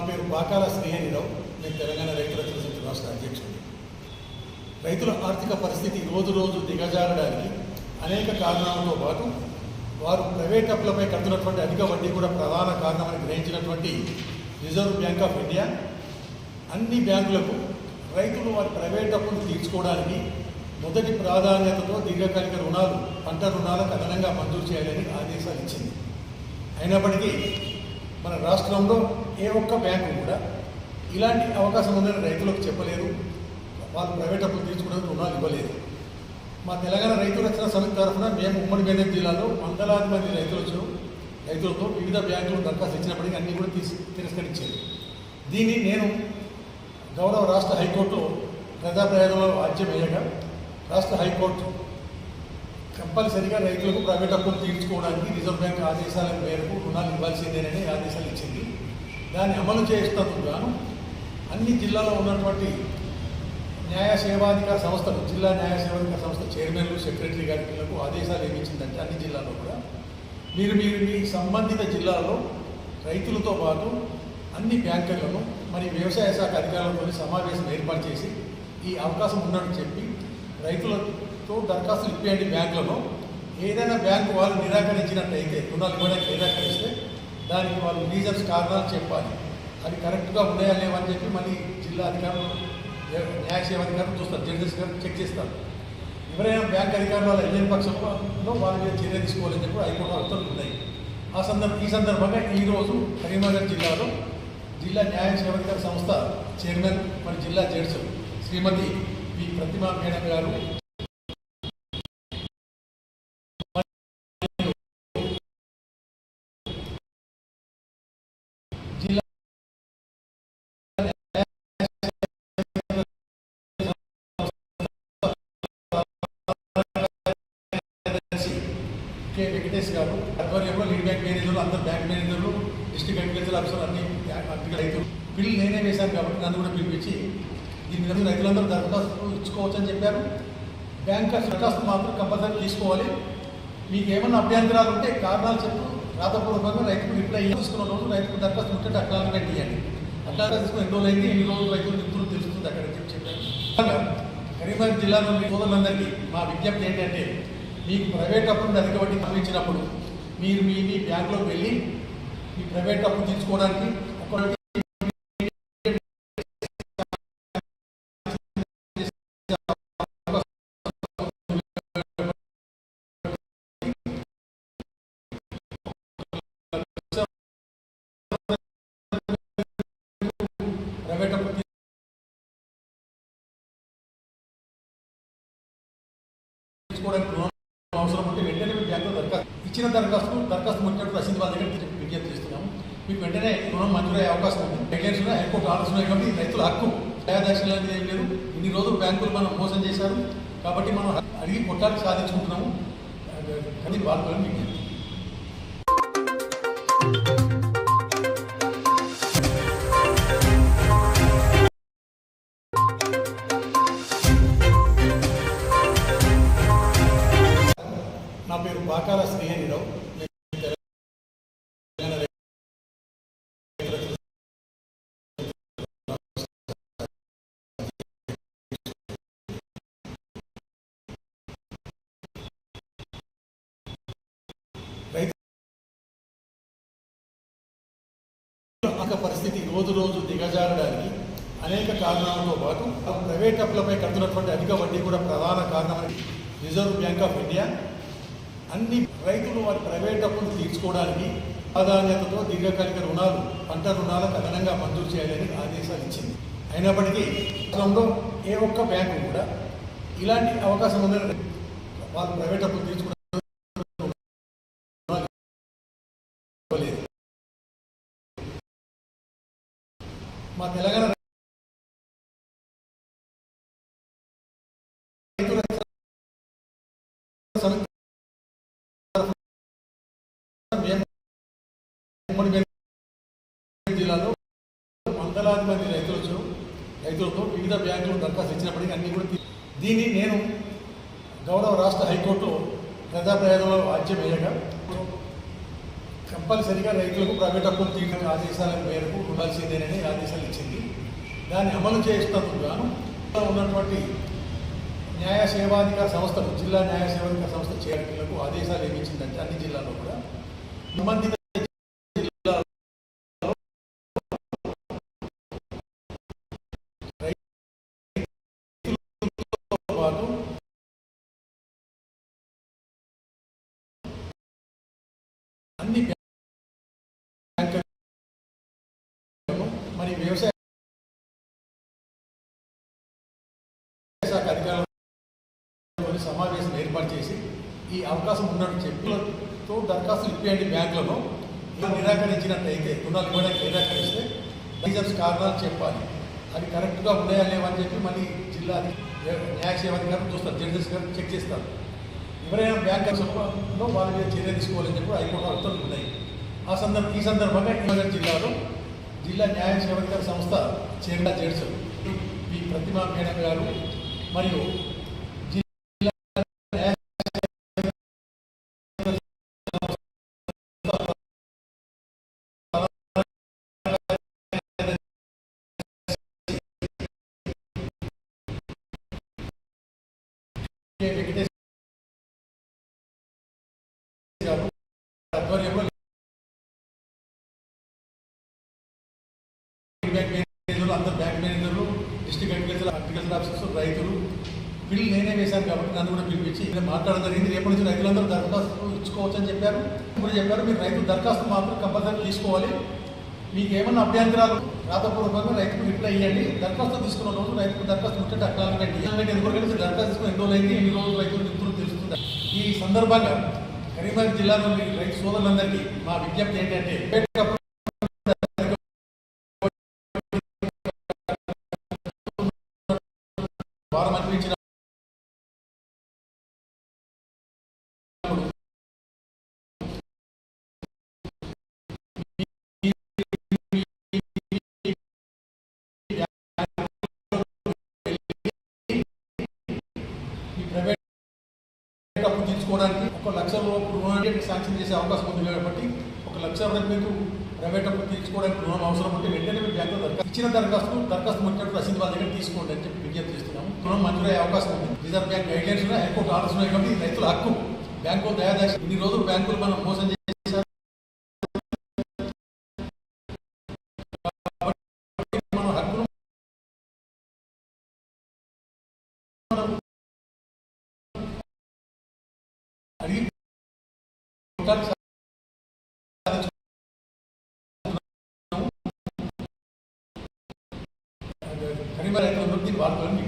నా పేరు పాకాల శ్రీహరిరావు. నేను తెలంగాణ రైతుల సంస్థ రాష్ట్ర అధ్యక్షుడు రైతుల ఆర్థిక పరిస్థితి రోజు రోజు దిగజారడానికి అనేక కారణాలతో పాటు వారు ప్రైవేట్ అప్పులపై కడుతున్నటువంటి అధిక వడ్డీ కూడా ప్రధాన కారణమని గ్రహించినటువంటి రిజర్వ్ బ్యాంక్ ఆఫ్ ఇండియా అన్ని బ్యాంకులకు రైతులు వారి ప్రైవేట్ అప్పులు తీర్చుకోవడానికి మొదటి ప్రాధాన్యతతో దీర్ఘకాలిక రుణాలు పంట రుణాలకు అదనంగా మంజూరు చేయాలని ఆదేశాలు ఇచ్చింది. అయినప్పటికీ మన రాష్ట్రంలో ఏ ఒక్క బ్యాంకు కూడా ఇలాంటి అవకాశం ఉందని రైతులకు చెప్పలేదు. వాళ్ళు ప్రైవేట్ అప్పులు తీర్చుకోవడానికి రుణాలు ఇవ్వలేదు. మా తెలంగాణ రైతు రక్షణ సమితి తరఫున మేము ఉమ్మడి మేనేజ్ జిల్లాలో వందలాది మంది రైతులతో రైతులతో వివిధ బ్యాంకులు దరఖాస్తు ఇచ్చినప్పటికీ అన్నీ కూడా తీసి తిరస్కరించారు. దీన్ని నేను గౌరవ రాష్ట్ర హైకోర్టులో ప్రజాప్రయోగంలో వాద్యం వేయగా రాష్ట్ర హైకోర్టు కంపల్సరిగా రైతులకు ప్రైవేట్ అప్పులు తీర్చుకోవడానికి రిజర్వ్ బ్యాంక్ ఆదేశాల మేరకు రుణాలు ఇవ్వాల్సిందేనని ఆదేశాలు ఇచ్చింది. దాన్ని అమలు చేస్తున్నందుకు గాను. అన్ని జిల్లాలో ఉన్నటువంటి న్యాయ సేవాధికార సంస్థలు జిల్లా న్యాయ సేవాధికార సంస్థ చైర్మన్లు సెక్రటరీ గారికి ఆదేశాలు ఏమిచ్చిందంటే అన్ని జిల్లాల్లో కూడా. మీరు మీరు మీ సంబంధిత జిల్లాలో రైతులతో పాటు అన్ని బ్యాంకులను మరి వ్యవసాయ శాఖ అధికారులతో సమావేశం ఏర్పాటు చేసి ఈ అవకాశం ఉన్నట్టు చెప్పి రైతులతో దరఖాస్తులు ఇప్పేయండి బ్యాంకులలో. ఏదైనా బ్యాంకు వాళ్ళు నిరాకరించినట్టయితే రుణాలు ఇవ్వడానికి నిరాకరిస్తే దానికి వాళ్ళు రీజన్స్ కారణాలు చెప్పాలి. అది కరెక్ట్గా ఉన్నాయా లేవని చెప్పి మళ్ళీ జిల్లా అధికారులు న్యాయ సేవ అధికారులు చూస్తారు. జడ్జెస్ గారు చెక్ చేస్తారు. ఎవరైనా బ్యాంక్ అధికారులు వాళ్ళ వెళ్ళని పక్షంలో వాళ్ళ మీద చర్య తీసుకోవాలని చెప్పి హైకోర్టు ఉత్తర్వులు ఉన్నాయి. ఆ సందర్భ ఈ సందర్భంగా ఈరోజు కరీంనగర్ జిల్లాలో జిల్లా న్యాయ సేవాధికార సంస్థ చైర్మన్ మరి జిల్లా judge Shrimati P Pratima madam garu K garu ఆధ్వర్యంలో లీడ్ బ్యాంక్ మేనేజర్లు అందరు బ్యాంక్ మేనేజర్లు డిస్ట్రిక్ట్ అగ్రికల్చర్ ఆఫీసర్ అన్ని రైతులు. బిల్లు నేనే వేశాను కాబట్టి నన్ను కూడా పిలిపించి దీని మీద రైతులందరూ దరఖాస్తు ఇచ్చుకోవచ్చు అని చెప్పారు. బ్యాంక్ దరఖాస్తు మాత్రం కంపల్సరీ తీసుకోవాలి. మీకు ఏమన్నా అభ్యంతరాలు ఉంటే కారణాలు చెప్పు. రాతపూర్వకంగా రైతుకు రిప్లై తీసుకున్న రోజు రైతుకు దరఖాస్తు ఉంటే అక్నాలజ్మెంట్ ఇవ్వండి అట్లా తీసుకుని ఎన్ని రోజులు ఎన్ని రోజులు రైతులు నిపుణులు తెలుస్తుంది అక్కడ చెప్పి చెప్పాను అలాగా కరీంనగర్ జిల్లాలోని సోదరులందరికీ మా విజ్ఞప్తి ఏంటంటే మీకు ప్రైవేట్ అప్పు అధిక వడ్డీ పంపించినప్పుడు మీరు మీ మీ బ్యాంకులోకి వెళ్ళి మీ ప్రైవేట్ అప్పు తీసుకోవడానికి ఒక దరఖాస్తు దరఖాస్తు ముట్టినట్టు రసీదు వాళ్ళ దగ్గర విజ్ఞప్తి చేస్తున్నాము. మీకు వెంటనే రుణం మంజూరయ్యే అవకాశం ఉంది. గైడ్లైన్స్ ఉన్నాయి హైకోర్టు ఆర్డర్స్ ఉన్నాయి కాబట్టి రైతుల హక్కు దయాదక్షిణ అనేది ఏం లేదు. ఇన్ని రోజులు బ్యాంకులు మనం మోసం చేశారు. కాబట్టి మనం అడిగి కొట్టాలి సాధించుకుంటున్నాము. అది వాళ్ళు విజ్ఞప్తి. ఆర్థిక పరిస్థితి రోజు రోజు దిగజారడానికి అనేక కారణాలతో పాటు ప్రైవేట్ అప్పులపై కడుతున్నటువంటి అధిక వడ్డీ కూడా ప్రధాన కారణమని రిజర్వ్ బ్యాంక్ ఆఫ్ ఇండియా అన్ని రైతులు వారి ప్రైవేట్ అప్పులు తీర్చుకోవడానికి ప్రాధాన్యతతో దీర్ఘకాలిక రుణాలు పంట రుణాలకు అదనంగా మంజూరు చేయాలని ఆదేశాలు ఇచ్చింది. అయినప్పటికీ రాష్ట్రంలో ఏ ఒక్క బ్యాంకు కూడా ఇలాంటి అవకాశం ఉందని వాళ్ళు ప్రైవేట్ అప్పులు తీర్చుకున్నారు జిల్లాలో వందలాది మంది రైతులతో రైతులతో వివిధ బ్యాంకులు దరఖాస్తు ఇచ్చినప్పటికీ అన్ని కూడా దీన్ని నేను గౌరవ రాష్ట్ర హైకోర్టులో ప్రజా ప్రయోగంలో వాద్యం వేయగా కంపల్సరిగా రైతులకు ప్రైవేట్ అప్పులు తీయడం ఆదేశాల మేరకు ఉండాల్సిందేనని ఆదేశాలు ఇచ్చింది దాన్ని అమలు చేస్తున్నందుకు గాను ఉన్నటువంటి న్యాయ సేవాధికార సంస్థలు జిల్లా న్యాయ సేవాధికార సంస్థ చేరికలకు ఆదేశాలు ఏమిచ్చిందంటే అన్ని జిల్లాల్లో కూడా సంబంధిత ఏర్పాటు చేసి ఈ అవకాశం ఉన్నట్టు చెప్పులతో దరఖాస్తులు ఇప్పేయండి బ్యాంకులను. ఇలా నిరాకరించినట్టయితే రుణాలు ఇవ్వడానికి నిరాకరిస్తే రీజన్స్ కారణాలు చెప్పాలి. అది కరెక్ట్గా ఉన్నాయా లేవని చెప్పి మళ్ళీ జిల్లా అధి- న్యాయ సేవాధికారులు చూస్తారు జడ్జెస్ గారు చెక్ చేస్తారు. ఎవరైనా బ్యాంక్ సభలో వాళ్ళ మీద చర్య తీసుకోవాలని చెప్పి హైకోర్టు ఉత్తర్వులు ఉన్నాయి. ఆ సందర్భం ఈ సందర్భంగా నగర్ జిల్లాలో జిల్లా న్యాయ సేవాధికార సంస్థ చైర్మన్ జడ్స్ ఈ ప్రతిమా మేడం గారు మరియు ఆధ్వర్యంలో బ్యాంక్ మేనేజర్లు అందరు బ్యాంక్ మేనేజర్లు డిస్ట్రిక్ట్ అగ్రికల్చర్ అగ్రికల్చర్ ఆఫీసర్స్ రైతులు బిల్లు నేనే వేశాను కాబట్టి నన్ను కూడా పిలిపించి ఇలా మాట్లాడడం జరిగింది రేపటి నుంచి రైతులందరూ దరఖాస్తు ఇచ్చుకోవచ్చు అని చెప్పారు ఇప్పుడు చెప్పారు మీరు రైతు దరఖాస్తు మాత్రం కంపల్సరీ తీసుకోవాలి మీకు ఏమన్నా అభ్యంతరాలు రాతపూర్వకంగా రైతుకు రిప్లై ఇవ్వండి దరఖాస్తు తీసుకున్న రోజు రైతుకు దరఖాస్తు ఉంటే అట్లా పెట్టి ఎందుకంటే ఎందుకంటే దరఖాస్తు తీసుకుని ఎన్ని రోజులు అయింది ఎన్ని రోజులు రైతులు మిత్రులు తెలుస్తుంది ఈ సందర్భంగా కరీంనగర్ జిల్లాలోని రైతు సోదరులందరికీ మా విజ్ఞప్తి ఏంటంటే వారం అనిపించిన శాంక్షన్ చేసే అవకాశం ఉంది. కాబట్టి ఒక లక్ష వరకు మీకు ప్రైవేట్ అప్పు తీసుకోవడానికి రుణం అవసరం ఉంటే వెంటనే మీరు బ్యాంకులో దరఖాస్తు ఇచ్చిన దరఖాస్తు దరఖాస్తు ముట్టినట్టు రసీదు వాళ్ళ దగ్గర తీసుకోండి అని చెప్పి విజ్ఞప్తి చేస్తున్నాము. రుణం మంజూరయ్యే అవకాశం ఉంది. రిజర్వ్ బ్యాంక్ గైడ్లైన్స్ ఉన్నాయి. హైకోర్టు ఆర్డర్స్ ఉన్నాయి కాబట్టి రైతుల హక్కు. బ్యాంకు దయాదాక్ష ఇన్ని రోజులు బ్యాంకులు మనం మోసం చేసి కరీంనగర్ రైతుల వృత్తి వాడుకోవాలని విజ్ఞప్తి